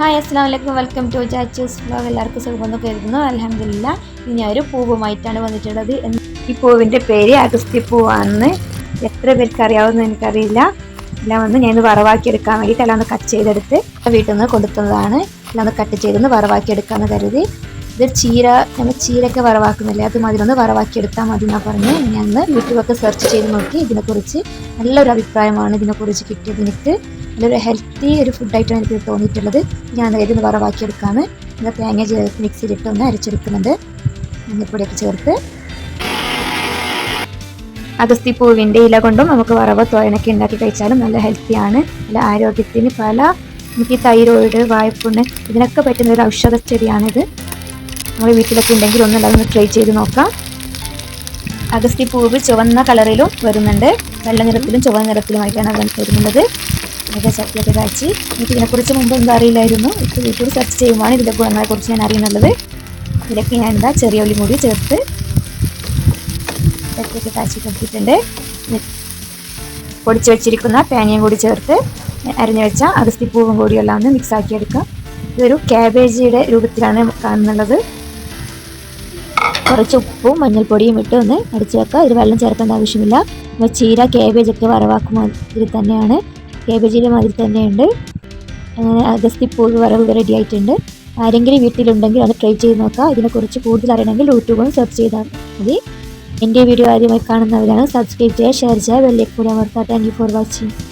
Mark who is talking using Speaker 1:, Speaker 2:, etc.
Speaker 1: Hi അസ്സാം വലൈക്കും welcome to ചാച്ചൂസ് vlog എല്ലാവർക്കും സുഖമെന്ന് കരുതുന്നു. അലഹമില്ല ഇനി ഞാൻ ഒരു പൂവുമായിട്ടാണ് വന്നിട്ടുള്ളത്. ഈ പൂവിന്റെ പേര് അഗസ്ത്യ പൂവാണെന്ന് എത്ര പേർക്ക് അറിയാവുന്ന എനിക്കറിയില്ല. എല്ലാം വന്ന് വറവാക്കി എടുക്കാൻ വേണ്ടിയിട്ട് എല്ലാം ഒന്ന് കട്ട് ചെയ്തെടുത്ത് വീട്ടിൽ നിന്ന് കൊടുത്തതാണ്. എല്ലാം ഒന്ന് കട്ട് ചെയ്തൊന്ന് വറവാക്കി എടുക്കാമെന്ന് കരുതി. ഇത് ചീര നമ്മൾ ചീരയൊക്കെ വറവാക്കുന്നില്ലേ അത് മതി ഒന്ന് വറവാക്കി എടുത്താൽ മതി എന്നാണ് പറഞ്ഞ് ഞാൻ ഒന്ന് യൂട്യൂബൊക്കെ സെർച്ച് ചെയ്ത് നോക്കി ഇതിനെക്കുറിച്ച് നല്ലൊരു അഭിപ്രായമാണ് ഇതിനെക്കുറിച്ച് കിട്ടിയത് എനിക്ക്. നല്ലൊരു ഹെൽത്തി ഒരു ഫുഡായിട്ടാണ് എനിക്ക് തോന്നിയിട്ടുള്ളത്. ഞാൻ ഇതിന് വറവാക്കി എടുക്കാമെന്ന് എന്നാൽ തേങ്ങ ചേർത്ത് മിക്സിയിലിട്ട് ഒന്ന് അരച്ചെടുക്കുന്നുണ്ട്. മഞ്ഞപ്പൊടിയൊക്കെ ചേർത്ത്. അഗസ്തിപ്പൂവിന്റെ ഇല കൊണ്ടും നമുക്ക് വറവ് തോരനൊക്കെ ഉണ്ടാക്കി കഴിച്ചാലും നല്ല ഹെൽത്തിയാണ് നല്ല ആരോഗ്യത്തിന് പല ഈ തൈറോയിഡ് വായ്പുണ്ണ് ഇതിനൊക്കെ പറ്റുന്ന ഒരു ഔഷധ ചെടിയാണിത്. നമ്മുടെ വീട്ടിലൊക്കെ ഉണ്ടെങ്കിൽ ഒന്നല്ലാതെ ഒന്ന് ട്രൈ ചെയ്ത് നോക്കാം. അഗസ്തി പൂവ് ചുവന്ന കളറിലും വരുന്നുണ്ട്. വെള്ള നിറത്തിലും ചുവന്ന നിറത്തിലുമായിട്ടാണ് വരുന്നുള്ളത് ഇതൊക്കെ ചോക്ലേറ്റ് കാച്ചി എനിക്ക് ഇതിനെക്കുറിച്ച് മുമ്പ് എന്താ അറിയില്ലായിരുന്നു. ഇപ്പോൾ യൂട്യൂബ് സെർച്ച് ചെയ്യുമ്പോഴാണ് ഇതിന്റെ ഗുണങ്ങളെക്കുറിച്ച് ഞാൻ അറിയുന്നുള്ളത്. ഇതിലൊക്കെ ഞാൻ എന്താ ചെറിയ ഉള്ളി കൂടി ചേർത്ത് ചട്ടിയൊക്കെ കാച്ചി കൊടുത്തിട്ടുണ്ട്. പൊടിച്ച് വെച്ചിരിക്കുന്ന തേങ്ങയും കൂടി ചേർത്ത് അരിഞ്ഞു വെച്ച അഗസ്തിപ്പൂവും കൂടിയെല്ലാം ഒന്ന് മിക്സ് ആക്കി എടുക്കാം. ഇതൊരു ക്യാബേജിയുടെ രൂപത്തിലാണ് കാണുന്നുള്ളത്. കുറച്ച് ഉപ്പും മഞ്ഞൾപ്പൊടിയും ഇട്ട് ഒന്ന് അടിച്ചു വെക്കുക ഇതിൽ വെള്ളം ചേർക്കേണ്ട ആവശ്യമില്ല. ചീര ക്യാബേജ് ഒക്കെ വറവാക്കും ഇതിൽ തന്നെയാണ്. കേബേജിന്റെ മാതിരി തന്നെയുണ്ട്. അങ്ങനെ അഗസ്തിപ്പൂവ് വറവ് റെഡി ആയിട്ടുണ്ട്. ആരെങ്കിലും വീട്ടിലുണ്ടെങ്കിൽ അത് ട്രൈ ചെയ്ത് നോക്കുക. ഇതിനെക്കുറിച്ച് കൂടുതൽ അറിയണമെങ്കിൽ യൂട്യൂബിൽ സെർച്ച് ചെയ്താൽ മതി. എന്റെ വീഡിയോ ആദ്യമായി കാണുന്നവരാണ്. സബ്സ്ക്രൈബ് ചെയ്യുക ഷെയർ ചെയ്യുക. ബെല്ലേക്ക് കൂടി അമർത്താം. Thank you for watching